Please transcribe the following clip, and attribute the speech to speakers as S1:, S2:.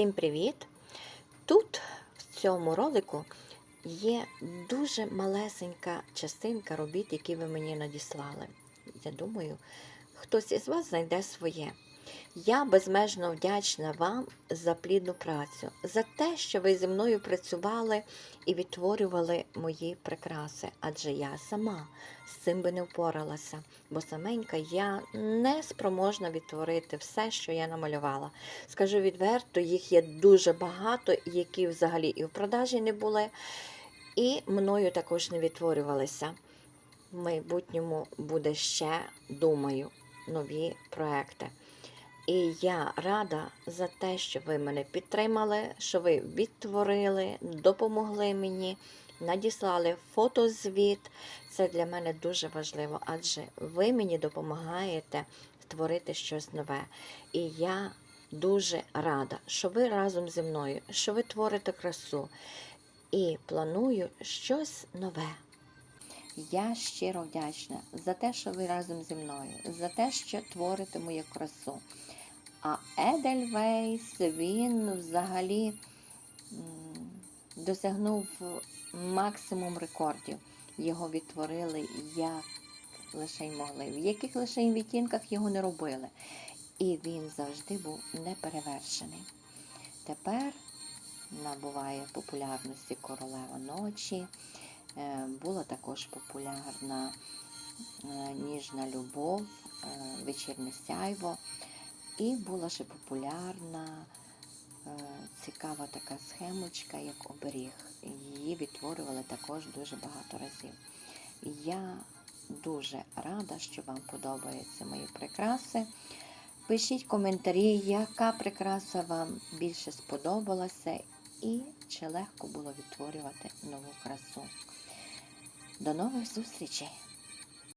S1: Всім привіт! Тут в цьому ролику є дуже малесенька частинка робіт, які ви мені надіслали. Я думаю, хтось із вас знайде своє. Я безмежно вдячна вам за плідну працю, за те, що ви зі мною працювали і відтворювали мої прикраси, адже я сама з цим би не впоралася, бо саменька я не спроможна відтворити все, що я намалювала. Скажу відверто, їх є дуже багато, які взагалі і в продажі не були, і мною також не відтворювалися. В майбутньому буде ще, думаю, нові проекти. І я рада за те, що ви мене підтримали, що ви відтворили, допомогли мені, надіслали фотозвіт. Це для мене дуже важливо, адже ви мені допомагаєте створити щось нове. І я дуже рада, що ви разом зі мною, що ви творите красу. І планую щось нове. Я щиро вдячна за те, що ви разом зі мною, за те, що творите мою красу. А Едельвейс, він взагалі досягнув максимум рекордів. Його відтворили як лише й могли, в яких лише й відтінках його не робили. І він завжди був неперевершений. Тепер набуває популярності королева ночі. Е, Була також популярна е, ніжна любов, е, вечірнє сяйво. І була ще популярна е, цікава така схемочка, як оберіг. Її відтворювали також дуже багато разів. Я дуже рада, що вам подобаються мої прикраси. Пишіть коментарі, яка прикраса вам більше сподобалася і чи легко було відтворювати нову красу. До нових зустрічей!